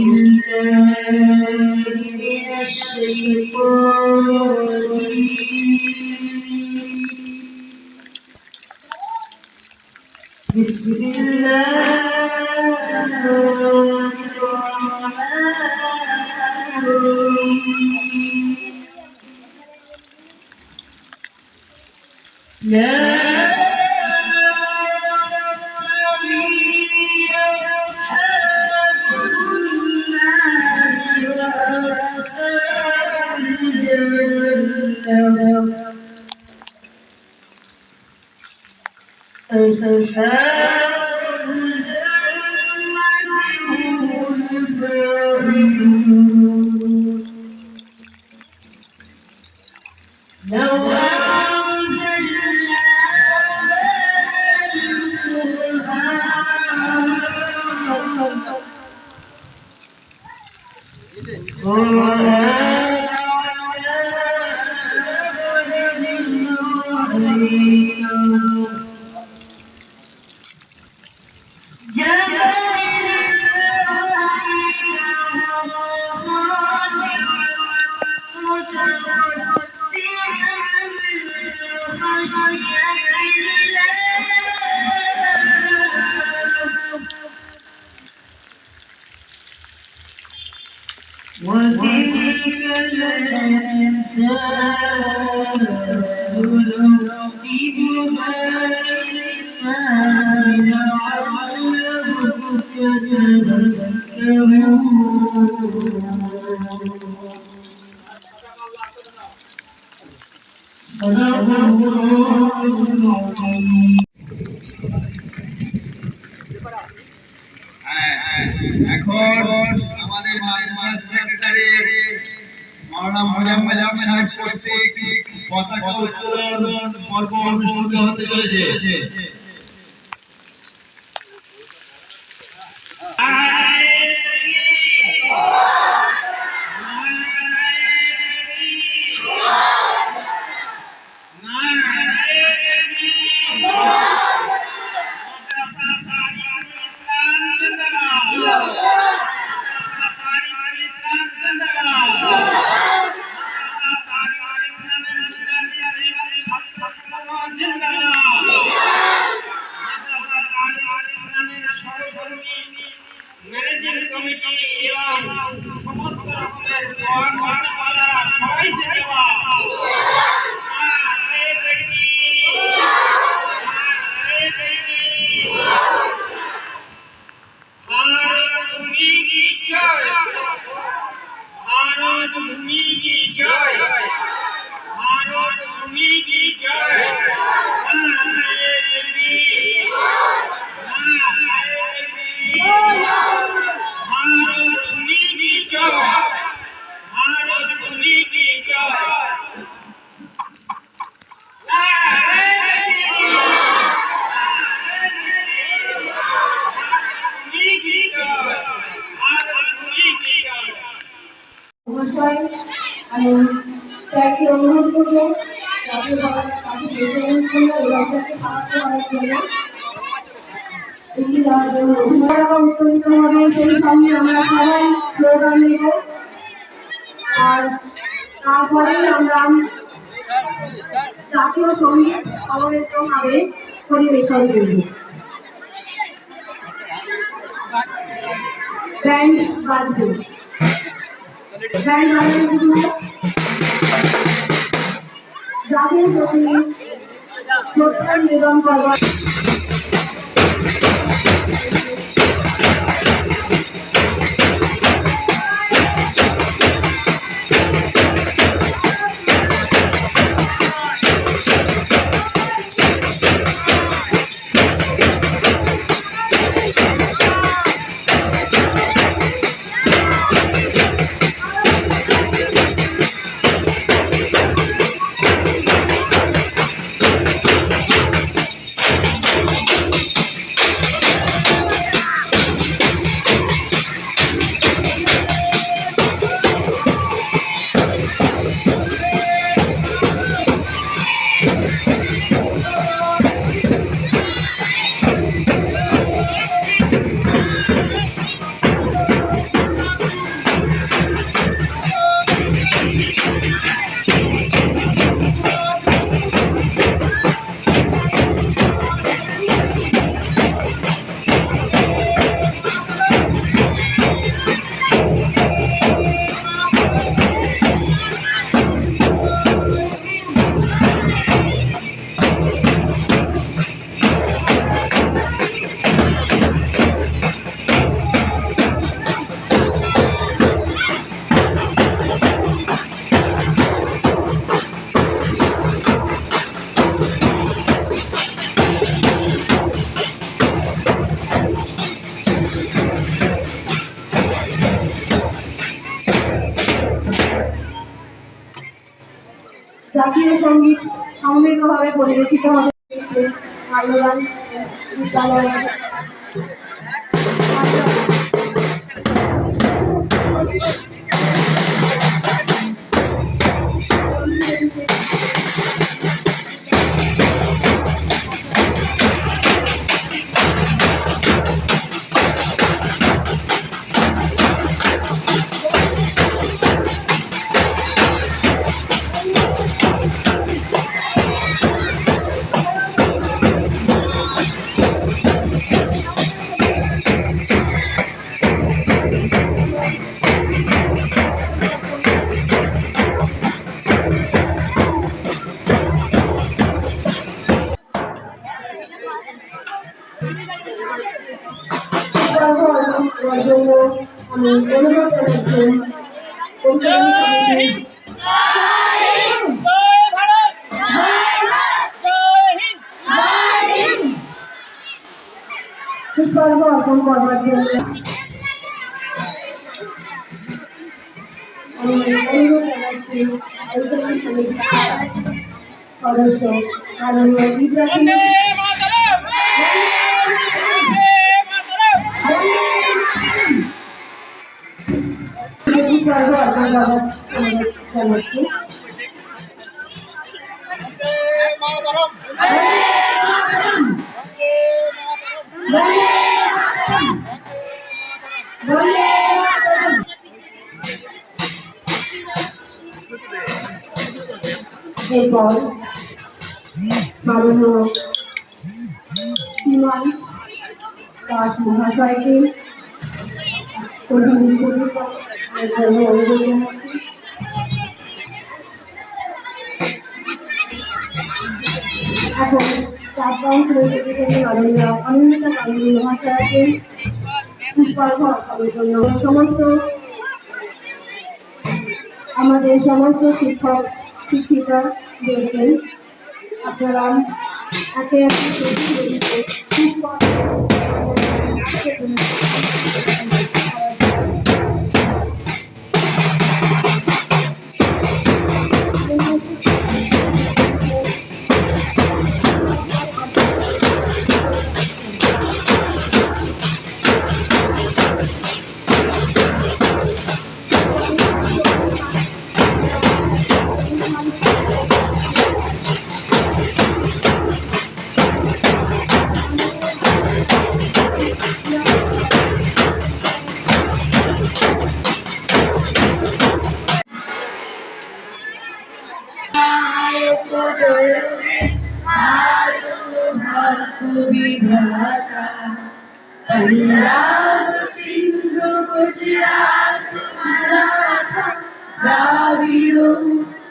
you. এখন আমাদের মাদ্রাসা সেক্রেটারি মাওলানা মোজাম্মেল সাহেব কর্তৃক পতাকা উত্তোলন পর্ব অনুষ্ঠিত হতে চলেছে। স্যারকে অনুরোধ করব, তাকে আমরা সবাই স্লোগান দেব আর তারপরেই আমরা পরিবেশন করব। ব্যান্ড বাজবে। ব্যান্ড জাতীয় সংগীত শ্রদ্ধা নিবেদন করবার বিদ্যালয় করার জন্য আমি অনুরোধ জানাচ্ছি সুপর্ব অর্পণ করবার জন্য আমি অনুরোধ জানাচ্ছি সদস্য মাননীয় বিদ্যার্থী অনুরোধ জানাচ্ছি এরপর মাননীয় বিমান দাস মহাশয়কে আমাদের সমস্ত শিক্ষক শিক্ষিকা রয়েছেন আপনারা একে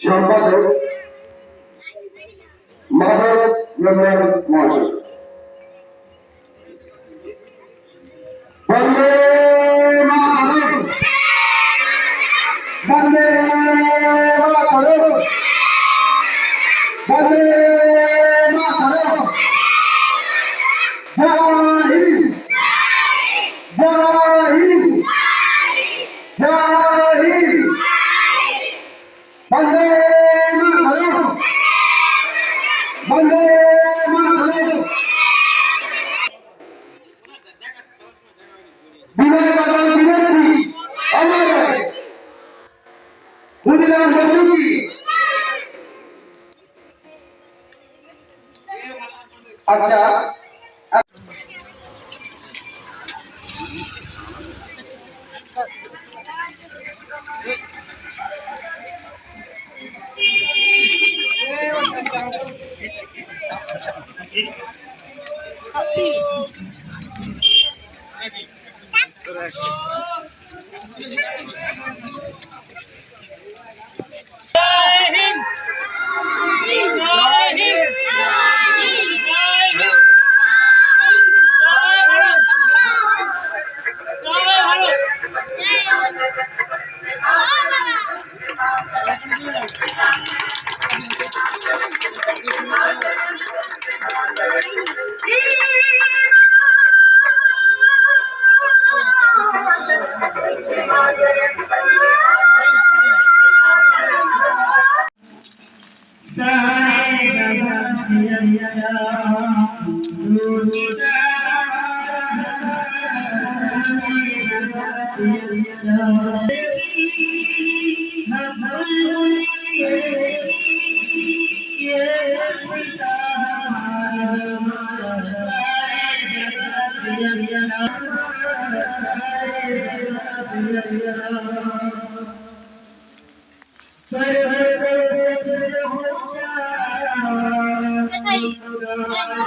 সম্পাদক মাধব রমন মহাশয়। আচ্ছা। জয় হিন্দ। জয় হিন্দ। Unidos.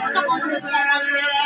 i don't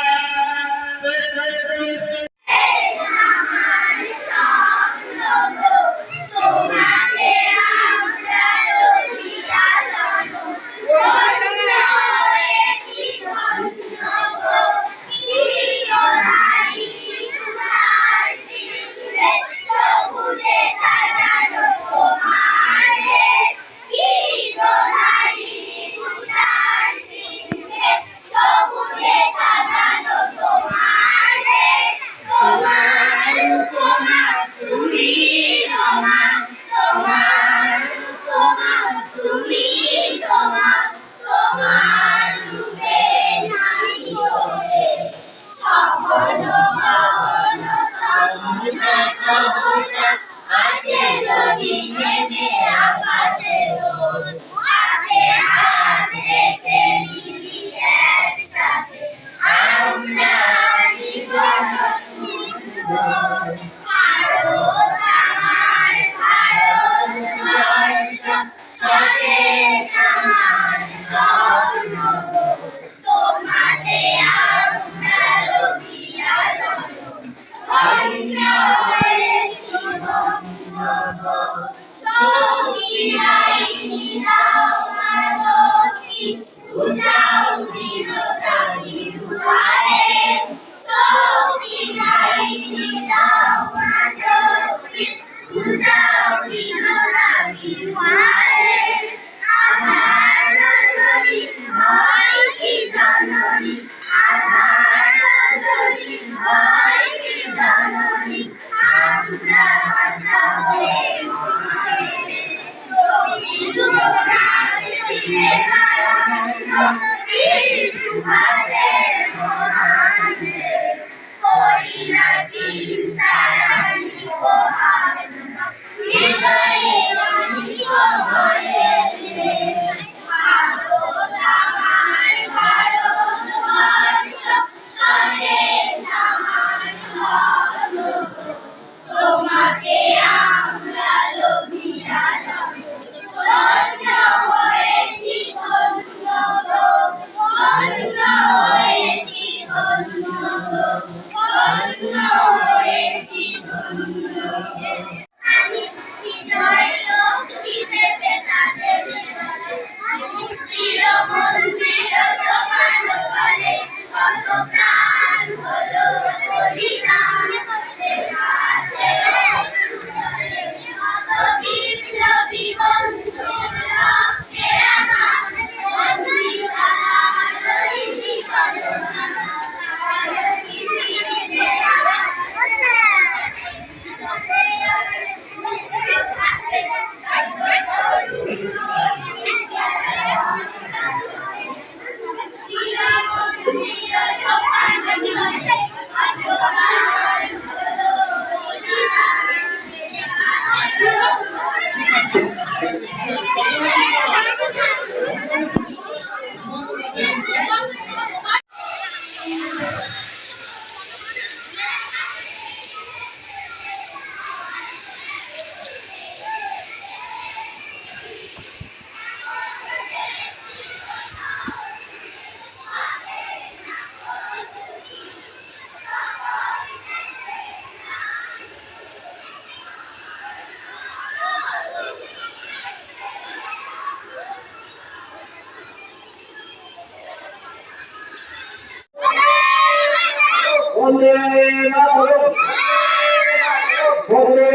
বন্দে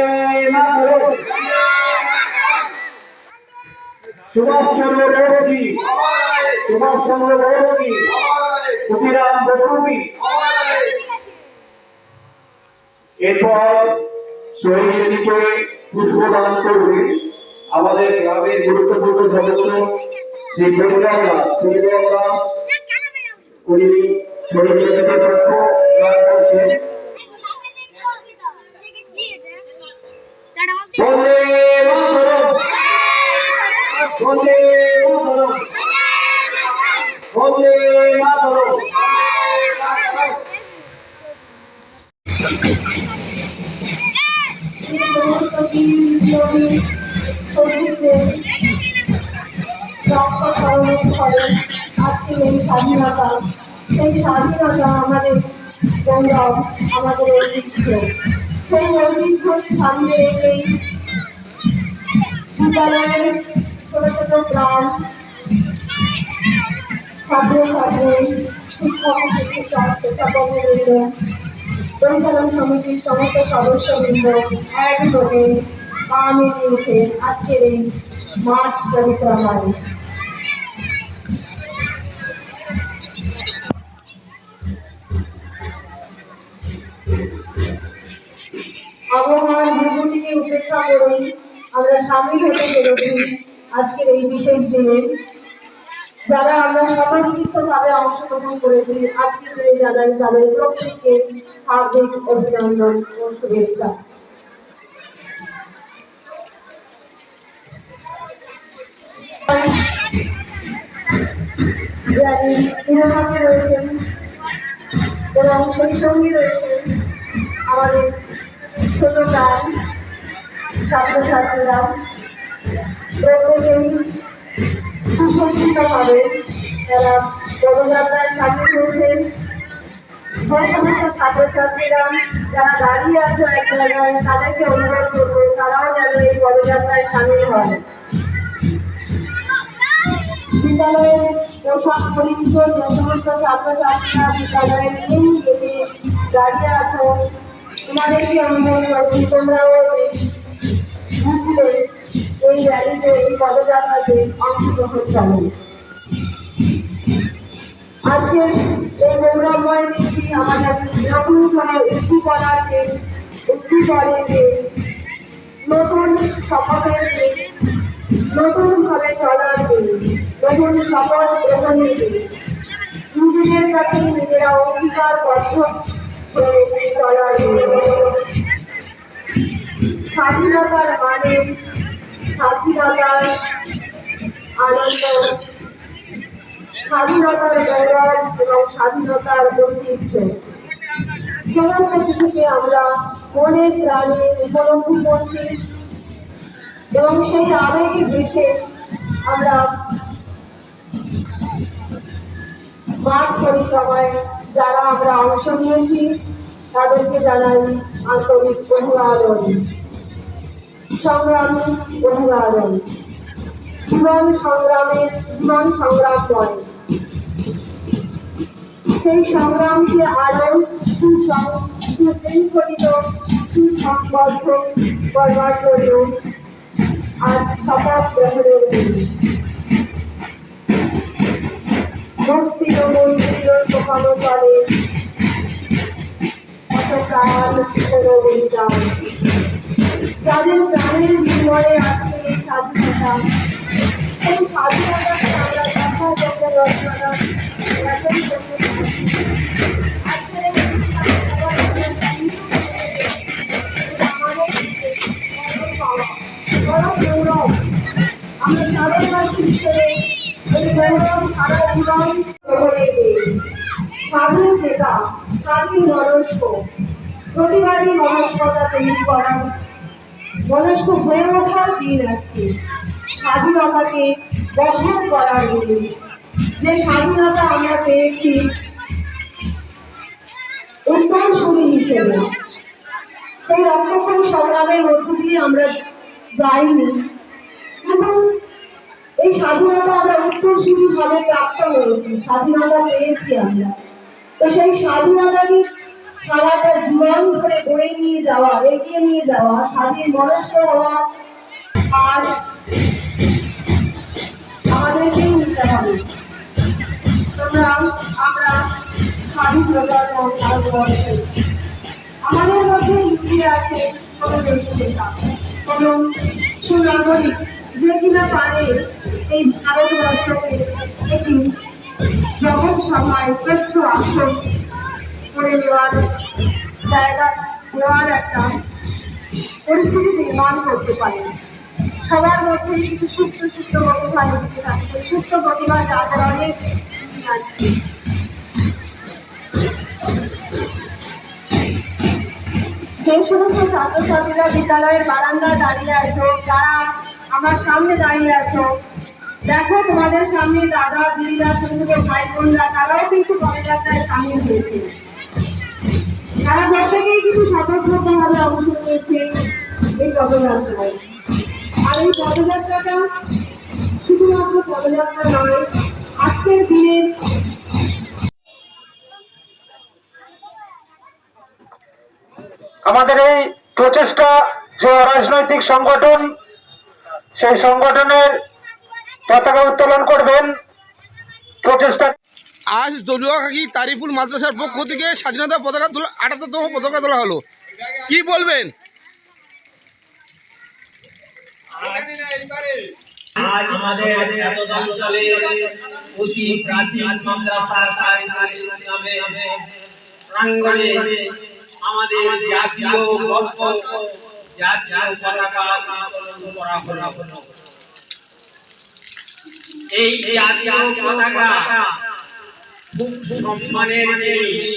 মাতরম ক্ষুদিরাম পুষ্পদান করবে আমাদের গ্রামের গুরুত্বপূর্ণ সদস্য শ্রী বেদরাম দাস বেদরাম দাস উনি শহীদকে পুষ্প স্বাধীনতা সেই স্বাধীনতা আমাদের গৌরব আমাদের ঐতিহ্য সেই ঐতিহ্যের সামনে রেখেই বিদ্যালয়ের ছোট ছোট গ্রাম। ছাত্র ছাত্রী শিক্ষক, শিক্ষিকা, শিক্ষাকর্মীবৃন্দ, পরিচালন সমিতির সমস্ত সদস্যবৃন্দ এক হয়ে পা মিলিয়ে উঠে আজকের এই মাঠ পরিক্রমায় আবহাওয়ার বিভূতিকে উপেক্ষা করেই আমরা সামিল হতে পেরেছি আজকের এই বিশেষ দিনে। যারা আমরা স্বতঃস্ফূর্তভাবে অংশগ্রহণ করেছি আজকে করে জানাই তাদের প্রত্যেককে হার্দিক অভিনন্দন ও শুভেচ্ছা। রয়েছেন এবং সেই সঙ্গে রয়েছেন আমাদের ছোট গান ছাত্রছাত্রীরা, প্রত্যেকেই সুসজ্জিত হবে যারা পদযাত্রায় সামিল হয়েছেন ছাত্রছাত্রীরা যারা দাঁড়িয়ে আছে এক জায়গায়, তাদেরকে অনুরোধ করব, তারাও যেন এই পদযাত্রায় সামিল হয় বিদ্যালয়ের পোশাক পরিচিত যে সমস্ত ছাত্রছাত্রীরা বিদ্যালয়ের মেন গেটে দাঁড়িয়ে আছো তোমাদেরকে অনুরোধ করছি, তোমরাও বুঝলে, এই র্যালিতে, এই পদযাত্রাতে অংশগ্রহণ করো। আজকে এই গৌরবময় দিনটি আমাদের নতুন করে উঁচু করার যে করে যে নতুন শপথের দিন নতুন ভাবে চলার নতুন শপথ গ্রহণের নিজেদের কাছে নিজেরা অঙ্গীকার স্বাধীনতার মানে স্বাধীনতার আনন্দ। স্বাধীনতার গৌরব এবং স্বাধীনতার ঐতিহ্য। সমস্ত কিছুকে আমরা মনে প্রাণে উপলব্ধি করছি এবং সেই আবেগে দেশে আমরা মাঠ পরিক্রমায় যারা আমরা অংশ নিয়েছি, তাদেরকে জানাই আন্তরিক অভিবাদন সংগ্রামী অভিবাদন জীবন সংগ্রামের জীবন সংগ্রাম করে সেই সংগ্রামকে আরও সুসং- সুশৃঙ্খলিত সুসংবদ্ধ করবার জন্য আজ শপথ গ্রহণের দিন। ও মন্দির পোকানো করে কোনো বলিদান যাদের প্রাণের বিনিময়ে এই স্বাধীনতা এই স্বাধীনতাকে আমরা করতে রচনা গৌরব। আমরা সাধারণবাসী হিসেবে সারা প্রতিবাদী মনস্কতা তৈরি করা মনস্ক হয়ে ওঠার দিন আজকে স্বাধীনতাকে বহন করার দিন যে স্বাধীনতা আমরা পেয়েছি উত্তরসূরি হিসেবে সেই রক্তক্ষণ সংগ্রামের মধ্য দিয়ে আমরা যাইনি। কিন্তু এই স্বাধীনতা আমরা উত্তরসূরি ভাবে প্রাপ্ত হয়েছি, স্বাধীনতা পেয়েছি আমরা। তো সেই স্বাধীনতাকে সারাটা জীবন ধরে বয়ে নিয়ে যাওয়া, এগিয়ে নিয়ে যাওয়া, স্বাধীন মনস্ক হওয়া, আর আমাদেরকেই নিতে হবে। আমাদের মধ্যে লুকিয়ে আছে কোনো দেশিকতা কোনো সুনাগরিক। যে কিনা এই একটি করে নেওয়ার জায়গা দেওয়ার একটা পরিস্থিতি নির্মাণ পারে। সবার মধ্যে সুস্থ সেই সমস্ত ছাত্রছাত্রীরা বিদ্যালয়ের বারান্দায় দাঁড়িয়ে আছে, যারা আমার সামনে দাঁড়িয়ে আছো। দেখো, তোমাদের সামনে দাদা, দিদিরা ছোট ভাই বোনরা, তারাও কিন্তু পদযাত্রায় সামিল হয়েছে। তারা প্রত্যেকেই কিন্তু স্বতঃস্ফূর্তভাবে অংশ নিয়েছে এই পদযাত্রায়। আর এই পদযাত্রাটা শুধুমাত্র পদযাত্রা নয়, আজকের দিনের আমাদের এই প্রচেষ্টা যে রাজনৈতিক সংগঠন সেই সংগঠনের পতাকা উত্তোলন করবেন প্রচেষ্টা আজ দলুয়াখাকি তারিফুল মাদ্রাসার পক্ষ থেকে স্বাধীনতা পতাকা তোলা আটাত্তরতম পতাকা তোলা হলো। কি বলবেন? আজ আমাদের অতি প্রাচীন মাদ্রাসা তারিকুল ইসলামে প্রাঙ্গণে আমাদের জাতীয় গর্ব জাতীয় পতাকা উত্তোলন এই জাতীয় পতাকা খুব সম্মানের জিনিস।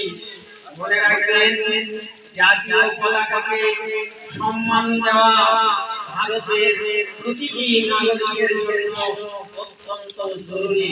মনে রাখবেন, জাতীয় পতাকাকে সম্মান দেওয়া ভারতের প্রতিটি নাগরিকের জন্য অত্যন্ত জরুরি।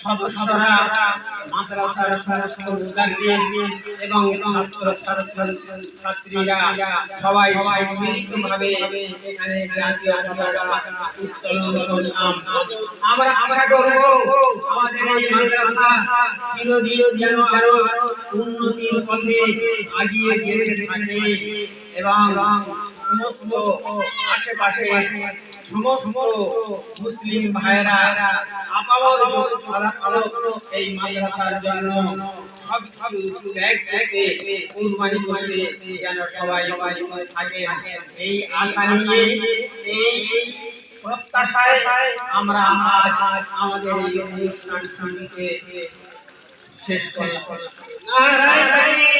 সদস্যরা মাদ্রাসার সমস্ত মুদার্রি এবং ছাত্র ছাত্র ছাত্রীরা সবাই সম্মিলিতভাবে এখানে জাতীয় উত্তোলন আশা আমাদের এই মাদ্রাসা যেন আরও উন্নতির পথে এগিয়ে যেতে এবং সমস্ত আশেপাশে সমস্ত মুসলিম ভাইরা যেন সবাই এই নিয়ে এই প্রত্যাশায় আমরা আমাদের শেষ করি নারায়ণ